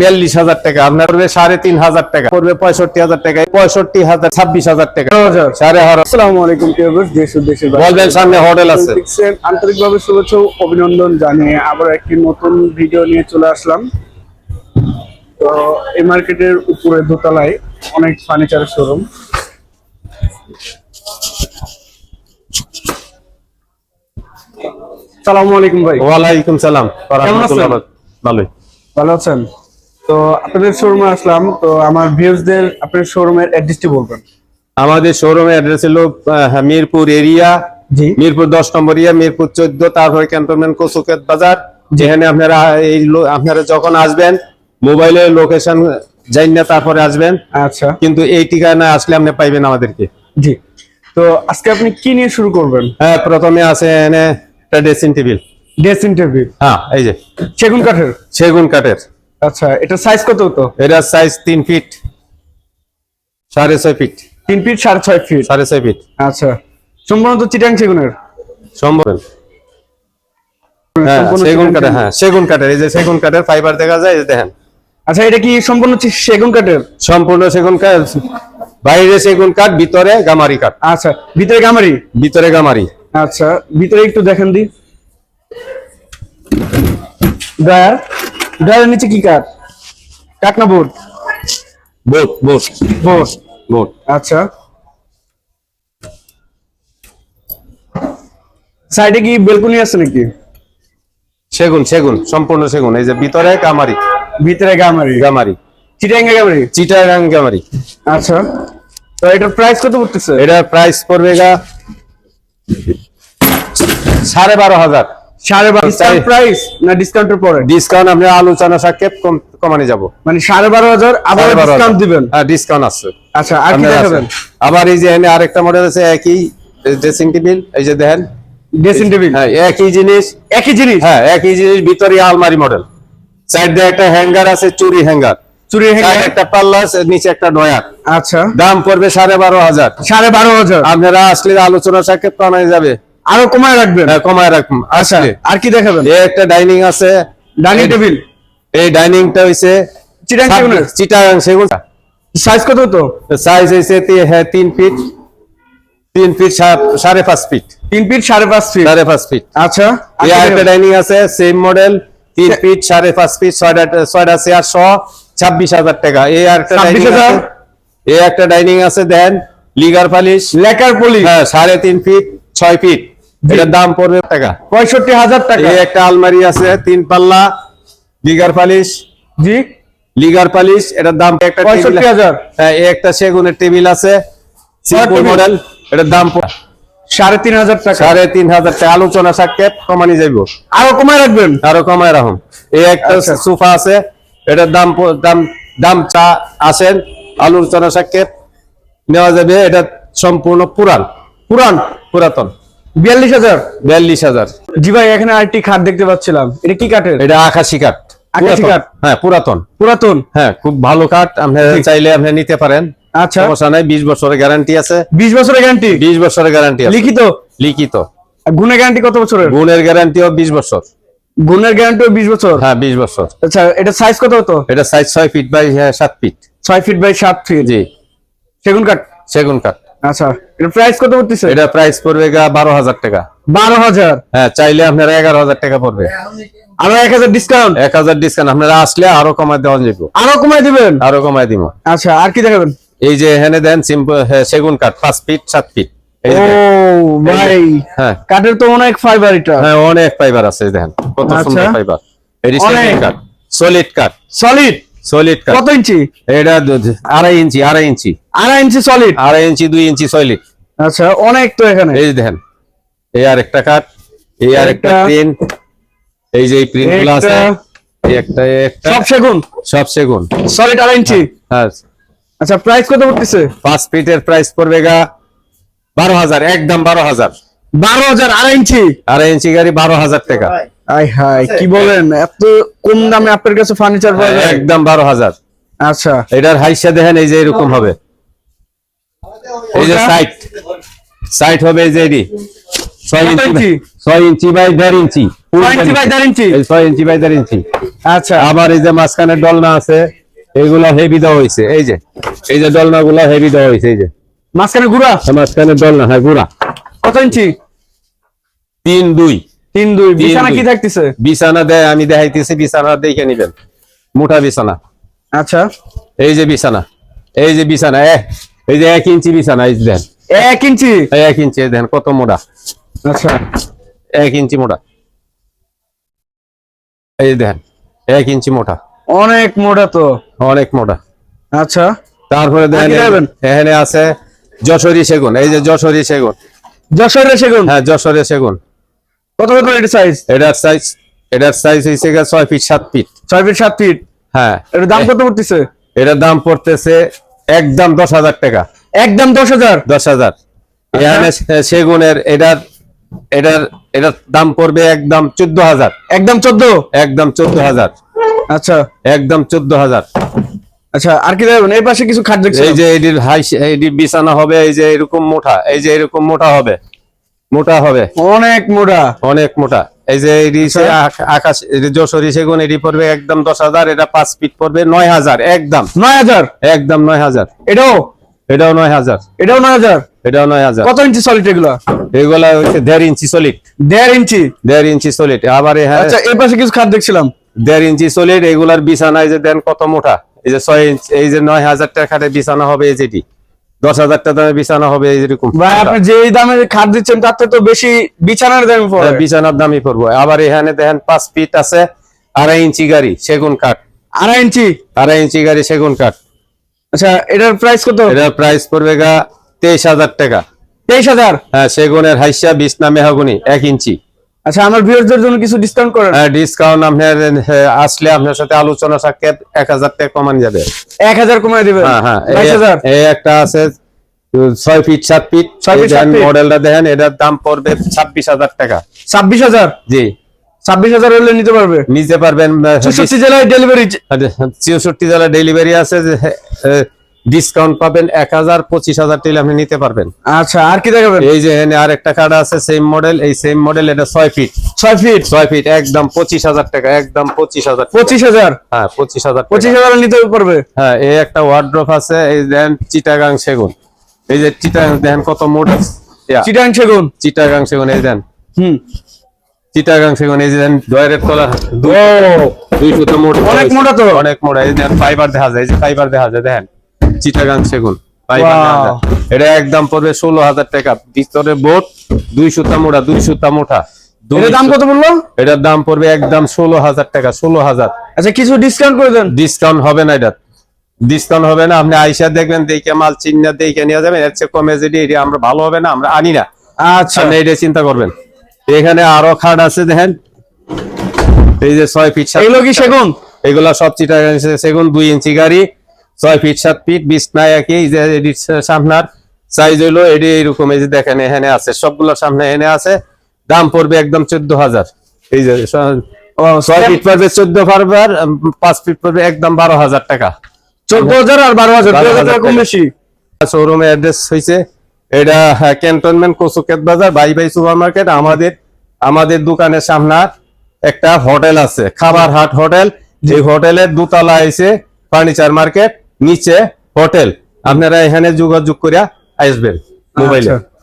বিয়াল্লিশ হাজার টাকা। আপনার পড়বে সাড়ে তিন হাজার টাকা। পড়বে পঁয়ষট্টি হাজার টাকা। পঁয়ষট্টি হাজার ছাব্বিশ হাজার টাকা। সাড়ে আলাইকুম দেশ দেশের বলবেন সামনে হোটেল আছে। আন্তরিকভাবে শুভেচ্ছা অভিনন্দন জানিয়ে আবার একটি নতুন ভিডিও নিয়ে চলে আসলাম। তো এই মার্কেটের উপরে দোতলায় অনেক ফার্নিচারের শোরুম। সালামু আলাইকুম ভাই। ওয়ালাইকুম সালাম? ভালোই। ভালো আছেন? তো আপনাদের শোরুমে আসলাম তো আমার ভিউজদের আপনাদের শোরুমের অ্যাড্রেসটি বলবেন। আমাদের শোরুমের অ্যাড্রেস হলো মিরপুর এরিয়া জি। মিরপুর দশ নম্বর এরিয়া মিরপুর চোদ্দ তারপরে ক্যান্টনমেন্ট কসুকেত বাজার। যেখানে আপনারা এই আপনারা যখন আসবেন মোবাইলে লোকেশন যাই না তারপরে আসবেন। আচ্ছা। কিন্তু এই ঠিকানা আসলে আপনি পাইবেন আমাদেরকে। জি। তো আজকে আপনি কি নিয়ে শুরু করবেন? হ্যাঁ প্রথমে আছে এনে একটা ড্রেসিং টেবিল ড্রেসিং টেবিল হ্যাঁ এই যে। সেগুন কাঠের। সেগুন কাঠের। আচ্ছা এটা সাইজ কত হতো? এটার সাইজ তিন ফিট সাড়ে ছয় ফিট তিন ফিট সাড়ে ছয় ফিট সাড়ে ছয় ফিট আচ্ছা সম্পূর্ণ চিটাং সেগুনের? সম্ভব হ্যাঁ সেগুন কাঠের হ্যাঁ সেগুন কাঠের এই যে সেগুন কাঠের ফাইবার দেখা যায় এই দেখেন। আচ্ছা এটা কি সম্পূর্ণ সেগুন কাঠের? সম্পূর্ণ সেগুন কাঠ বাইরে সেগুন কাঠ ভিতরে গামারি কাঠ। আচ্ছা ভিতরে গামারি? ভিতরে গামারি। আচ্ছা ভিতরে একটু দেখেন দি। ড্রয়ার ড্রয়ারের নিচে কি কাঠ কাঠ না board boat boat. Board boat. আচ্ছা। সাইডে কি বেলকনি আছে নাকি? সেগুন সেগুন সম্পূর্ণ সেগুন। এই যে ভিতরে গামারি। ভিতরে গামারি। গামারি। চিটাং গামারি? চিটাগাং গামারি। আচ্ছা। তো এটার প্রাইস কত পড়তেছে? এটার প্রাইস পড়বে গা সাড়ে বারো হাজার। সাড়ে বারো। চাই- প্রাইস না ডিসকাউন্টের পরে? ডিসকাউন্ট আলোচনা সাক্ষেপ কমানে যাব। মানে সাড়ে বারো হাজার আবার ডিসকাউন্ট দিবেন? হ্যাঁ ডিসকাউন্ট আছে। আচ্ছা আর কি দেখাবেন? আবার এই যে এনে আরেকটা মডেল আছে একই ড্রেসিং টেবিল এই যে দেখেন। ড্রেসিং টেবিল হ্যাঁ একই জিনিস। একই জিনিস? হ্যাঁ একই জিনিস ভিতরে আলমারি মডেল সাইড দিয়ে একটা হ্যাঙ্গার আছে চুরি হ্যাঙ্গার চুরি সাইড একটা পাল্লা নিচে একটা ডয়ার আচ্ছা। দাম পড়বে সাড়ে বারো হাজার। সাড়ে বারো হাজার। আপনারা আসলে আলোচনা সাক্ষেপ কমানো যাবে। আরও কমায় রাখবেন? হ্যাঁ কমায় রাখুন। আচ্ছা আর কি দেখাবেন? এই একটা ডাইনিং আছে ডাইনিং টেবিল এই ডাইনিংটা হইছে চিটাং সেগুনের? চিটাগাং সেগুন। সাইজ কত হতো সাইজ হইছে হ্যাঁ তিন ফিট তিন ফিট সা- সাড়ে পাঁচ ফিট তিন ফিট সাড়ে পাঁচ ফিট সাড়ে পাঁচ ফিট আচ্ছা এই আরেকটা ডাইনিং আছে সেম মডেল তিন ফিট সাড়ে পাঁচ ফিট ছয়টা ছয়টা চেয়ার সহ ছাব্বিশ হাজার টাকা। এই আরেকটা ডাইনিং 26,000? আছে। এই একটা ডাইনিং আছে দেন লিগার পালিশ লেকার পলি হ্যাঁ সাড়ে তিন ফিট ছয় ফিট এটার দাম পড়বে টাকা? পঁয়ষট্টি হাজার টাকা। এই একটা আলমারি আছে তিন পাল্লা লিগার পালিশ। জি। লিগার পালিশ এটার দাম একটা পঁয়ষট্টি হাজার। হ্যাঁ এই একটা সেগুনের টেবিল আছে। মডেল এটার দাম সাড়ে তিন হাজার টাকা। সাড়ে তিন হাজার টাকা। আলোচনা সাক্ষেপ কমানি যাইব। আরও কমায় রাখবেন? আরও কমায় রাখুন। এই একটা আচ্ছা। সোফা আছে এটার দাম দাম দাম চা আসেন। আলোচনা সাক্ষেপ নেওয়া যাবে। এটা সম্পূর্ণ পুরান পুরান পুরাতন। বিয়াল্লিশ হাজার? বিয়াল্লিশ হাজার। জি ভাই এখানে আরেকটি খাট দেখতে পাচ্ছিলাম। এটা কি কাঠের এটা আকাশি কাঠ আকাশি কাঠ? হ্যাঁ পুরাতন। পুরাতন? হ্যাঁ খুব ভালো কাঠ চাইলে আপনি নিতে পারেন। আচ্ছা। সমস্যা নাই বিশ বছরের গ্যারান্টি আছে। বিশ বছরের গ্যারান্টি? বিশ বছরের গ্যারান্টি লিখিত? লিখিত। গুণের গ্যারান্টি কত বছরের? গুণের গ্যারান্টিও বিশ বছর। গুণের গ্যারান্টিও বিশ বছর? হ্যাঁ বিশ বছর। আচ্ছা এটা সাইজ কত হতো? এটা সাইজ ছয় ফিট বাই হ্যাঁ, সাত ফিট ছয় ফিট বাই সাত ফিট জি। সেগুন কাঠ? সেগুন কাঠ। আচ্ছা এটা প্রাইস কত পড়তেছে? এটা প্রাইস পড়বে গা বারো হাজার টাকা। বারো হাজার? হ্যাঁ চাইলে আপনারা এগারো হাজার টাকা পড়বে। আরও এক হাজার ডিসকাউন্ট এক হাজার ডিসকাউন্ট আপনারা আসলে আরও কমায় দেওয়া যাবে। আরও কমায় দিবেন? আরও কমায় দিব। আচ্ছা আর কি দেখাবেন? এই যে এখানে দেন সিম্পল সেগুন কাঠ পাঁচ ফিট সাত ফিট ও ভাই হ্যাঁ। কাঠের তো অনেক ফাইবার এটা। হ্যাঁ অনেক ফাইবার আছে দেখেন কত আচ্ছা। সুন্দর ফাইবার এটি সেগুন কাঠ সলিড কাঠ। সলিড সলিড কাঠ। কত ইঞ্চি? এটা আড়াই ইঞ্চি আড়াই ইঞ্চি। আড়াই ইঞ্চি সলিড আড়াই ইঞ্চি দুই ইঞ্চি সলিড আচ্ছা অনেক তো এখানে। এই দেখেন এই আর একটা কাঠ এই আর একটা। প্রিন্ট এই যে প্রিন্টগুলো আছে একটা। এই একটা একটা। সব সেগুন? সব সেগুন। সলিড আড়াই ইঞ্চি? হ্যাঁ আচ্ছা প্রাইস কত পড়তেছে? পাঁচ ফিটের প্রাইস পড়বে গা বারো হাজার একদম বারো হাজার। বারো হাজার আড়াই ইঞ্চি? আড়াই ইঞ্চি গাড়ি বারো হাজার টাকা। আই হাই কি বলেন? এত কম দামে আপনার কাছে ফার্নিচার পাওয়া যায়? একদম বারো হাজার। আচ্ছা। এটার হাইসা দেখেন এই যে এরকম হবে। এই যে ওটা? সাইট সাইট হবে এই যে এটি। ছয় ইঞ্চি ইঞ্চি? ছয় ইঞ্চি বাই দেড় ইঞ্চি। Full ছয় ইঞ্চি বাই। ইঞ্চি। এই ছয় ইঞ্চি বাই ইঞ্চি। আচ্ছা। আবার এই যে মাঝখানে ডলনা আছে এইগুলা হেভি দেওয়া হয়েছে। এই যে এই যে ডলনা গুলা হেভি দেওয়া হয়েছে এই যে। মাঝখানে গুড়া? মাঝখানে ডলনা হ্যাঁ গুড়া। কত ইঞ্চি? তিন দুই। তিন দুই। তিন বিছানা কি থাকতেছে বিছানা দেয় আমি দেখাইতেছি বিছানা দেখে নিবেন। মোটা বিছানা। আচ্ছা। এই যে বিছানা। এই যে বিছানা এ, এই যে এক ইঞ্চি বিছানা এই দেন। এক ইঞ্চি? এক ইঞ্চি দেন কত মোটা আচ্ছা। এক ইঞ্চি মোটা এই দেন এক ইঞ্চি মোটা অনেক মোটা তো। অনেক মোটা আচ্ছা। তারপরে দেখেন এখানে আছে যশোরী সেগুন। এই যে যশোরী সেগুন। যশোরের সেগুন? হ্যাঁ যশোরের সেগুন। কত কত এর সাইজ এটার সাইজ এটার সাইজ গিয়ে ছয় ফিট সাত ফিট ছয় ফিট সাত ফিট হ্যাঁ। এর দাম কত পড়তেছে? এটার দাম পড়তেছে একদম দশ হাজার টাকা। একদম দশ হাজার? দশ হাজার। এখানে সেগুনের এটার এটার এটার দাম পড়বে একদম চোদ্দ হাজার। একদম চোদ্দ? একদম চোদ্দ হাজার। আচ্ছা। একদম চোদ্দ হাজার। আচ্ছা আর কি এই পাশে কিছু খাট দেখছি এই যে এটির হাই এটির বিছানা হবে এই যে এরকম মোটা এই যে এরকম মোটা হবে। মোটা হবে। অনেক মোটা। অনেক মোটা। এই যে এটি আচ্ছা। আক- আকাশ যশোরী সেগুন এটি পড়বে একদম দশ হাজার এটা পাঁচ ফিট পড়বে নয় হাজার একদম। নয় হাজার? একদম নয় হাজার। এটাও? এটাও নয় হাজার। এটাও নয় হাজার? এটাও নয় হাজার। কত ইঞ্চি সলিড এগুলো? এগুলা হচ্ছে দেড় ইঞ্চি সলিড দেড় ইঞ্চি? দেড় ইঞ্চি সলিড আবার এখানে আচ্ছা এই পাশে কিছু খাট দেখছিলাম। দেড় ইঞ্চি সলিড এগুলার বিছানা এই যে দেন কত মোটা? এই যে ছয় ইঞ্চি এই যে নয় হাজার টাকা খাটে বিছানা হবে এই যেটি দশ হাজার টাকা দামে বিছানা হবে এই যেরকম ভাই আপনি যে দামে খাট দিচ্ছেন তার তো বেশি বিছানার দামে পড়ে হ্যাঁ, বিছানার দামই পড়ব। আবার এখানে দেখেন পাঁচ ফিট আছে আড়াই ইঞ্চি গাড়ি সেগুন কাঠ আড়াই ইঞ্চি? আড়াই ইঞ্চি গাড়ি সেগুন কাঠ আচ্ছা এটার প্রাইস কত? এটার প্রাইস পড়বে গা তেইশ হাজার টাকা। তেইশ হাজার? হ্যাঁ সেগুনের হাইসা বিশ না মেহাগুনি এক ইঞ্চি। আচ্ছা আমার ভিউয়ারদের জন্য কিছু ডিসকাউন্ট করেন হ্যাঁ ডিসকাউন্ট আপনার আসলে আপনার সাথে আলোচনা সাক্ষাৎ এক হাজার টাকা কমান যাবে। এক হাজার কমায় দিবেন? হ্যাঁ হ্যাঁ এই- বাইশ হাজার? এই একটা আছে উম, ছয় ফিট সাত ফিট ছয় ফিট, সাত ফিট। মডেলটা দেখেন এটার দাম পড়বে ছাব্বিশ হাজার টাকা। ছাব্বিশ হাজার? জি। ছাব্বিশ হাজার হলে নিতে পারবে? নিতে পারবেন চৌষট্টি জেলায় ডেলিভারি চৌষট্টি জেলায় ডেলিভারি আছে ডিসকাউন্ট পাবেন এক হাজার পঁচিশ হাজার টাকা আপনি নিতে পারবেন। আচ্ছা আর কি দেখাবেন? এই যে এখানে আরেকটা কার্ড আছে সেম মডেল এই সেম মডেল এটা ছয় ফিট ছয় ফিট ছয় ফিট একদম পঁচিশ হাজার টাকা একদম পঁচিশ হাজার পঁচিশ হাজার? হ্যাঁ পঁচিশ হাজার পঁচিশ হাজার নিতে পারবে? হ্যাঁ এই একটা ওয়ার্ড্রপ আছে এই দেন চিটাগাং সেগুন। এই যে চিটাগাং দেখেন কত মোট চিটাগাং সেগুন। চিটাগাং সেগুন এই দেন। হুম। চিটাগাং সেগুন এই যে দেন দয়ের তলা দুই ফুট মোট অনেক মোটা তো। অনেক মোটা এই দেন ফাইবার দেখা যায় এই যে ফাইবার দেখা যায় দেখেন। চিটাগাং সেগুন এটা একদম পড়বে ষোলো হাজার টাকা। ভিতরে বোট দুই সুতা মোটা দুই সুতা মোটা। এটার দাম সু- কত বলল? এটার দাম পড়বে একদম ষোলো হাজার টাকা ষোলো হাজার। আচ্ছা কিছু ডিসকাউন্ট করে দেন। ডিসকাউন্ট হবে না এটা। ডিসকাউন্ট হবে না আপনি আইসা দেখবেন দেখে মাল চিন্না দেখে নিয়ে যাবেন। এর চেয়ে কমে যদি এটা আমরা ভালো হবে না আমরা আনি না। আচ্ছা। এটা চিন্তা করবেন। এখানে আরও খাট আছে দেখেন। এই যে ছয় ফিট এগুলো কি সেগুন? এগুলা সব চিটা সেগুন দুই ইঞ্চি গাড়ি। ছয় ফিট সাত ফিট বিশ নাই একই সামনার সাইজ হইল এটি এইরকম এই যে দেখেন এখানে আছে। সবগুলোর সামনে এনে আছে। দাম পড়বে একদম চোদ্দ হাজার। এই যে ছয় ফিট পড়বে চোদ্দ পারবার পাঁচ ফিট পড়বে একদম বারো হাজার টাকা। চোদ্দ হাজার আর বারো হাজার কম বেশি। শোরুমে অ্যাড্রেস হয়েছে এটা ক্যান্টনমেন্ট কচুকেত বাজার বাই বাই সুপার মার্কেট আমাদের আমাদের দোকানের সামনে একটা হোটেল আছে খাবার হাট হোটেল। যে হোটেলের দুতলা আছে ফার্নিচার মার্কেট। নিচে হোটেল আপনারা এখানে যোগাযোগ করিয়া আসবেন মোবাইলে আচ্ছা।